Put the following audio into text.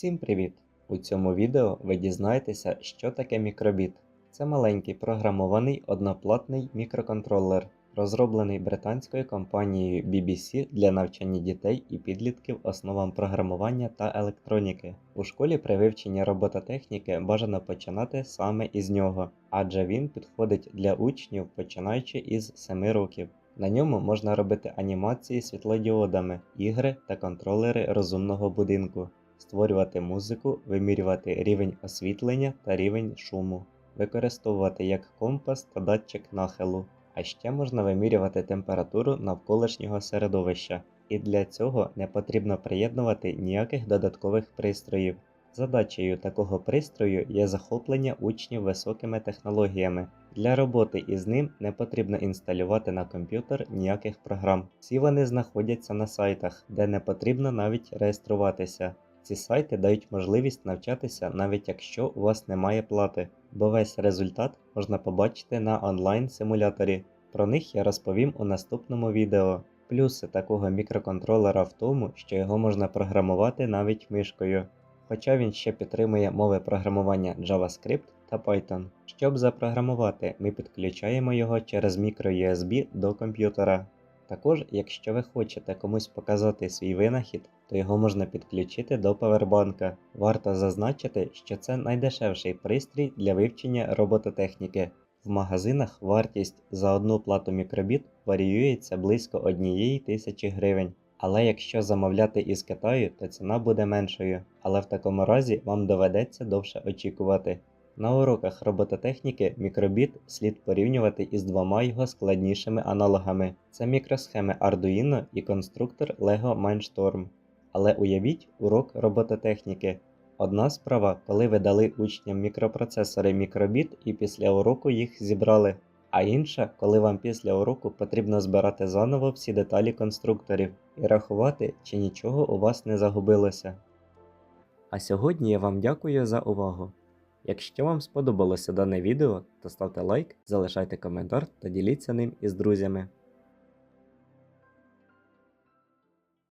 Всім привіт! У цьому відео ви дізнаєтеся, що таке мікробіт. Це маленький програмований одноплатний мікроконтролер, розроблений британською компанією BBC для навчання дітей і підлітків основам програмування та електроніки. У школі при вивченні робототехніки бажано починати саме із нього, адже він підходить для учнів починаючи із 7 років. На ньому можна робити анімації світлодіодами, ігри та контролери розумного будинку, створювати музику, вимірювати рівень освітлення та рівень шуму, використовувати як компас та датчик нахилу. А ще можна вимірювати температуру навколишнього середовища, і для цього не потрібно приєднувати ніяких додаткових пристроїв. Задачею такого пристрою є захоплення учнів високими технологіями. Для роботи із ним не потрібно інсталювати на комп'ютер ніяких програм. Всі вони знаходяться на сайтах, де не потрібно навіть реєструватися. Ці сайти дають можливість навчатися навіть якщо у вас немає плати, бо весь результат можна побачити на онлайн-симуляторі. Про них я розповім у наступному відео. Плюси такого мікроконтролера в тому, що його можна програмувати навіть мишкою хоча він ще підтримує мови програмування JavaScript та Python. Щоб запрограмувати, ми підключаємо його через microUSB до комп'ютера. Також, якщо ви хочете комусь показати свій винахід, то його можна підключити до павербанка. Варто зазначити, що це найдешевший пристрій для вивчення робототехніки. В магазинах вартість за одну плату мікробіт варіюється близько однієї тисячі гривень. Але якщо замовляти із Китаю, то ціна буде меншою, але в такому разі вам доведеться довше очікувати. На уроках робототехніки мікробіт слід порівнювати із двома його складнішими аналогами: це мікросхеми Arduino і конструктор LEGO Mindstorm. Але уявіть урок робототехніки. Одна справа, коли ви дали учням мікропроцесори мікробіт і після уроку їх зібрали. А інша, коли вам після уроку потрібно збирати заново всі деталі конструкторів і рахувати, чи нічого у вас не загубилося. А сьогодні я вам дякую за увагу. Якщо вам сподобалося дане відео, то ставте лайк, залишайте коментар та діліться ним із друзями.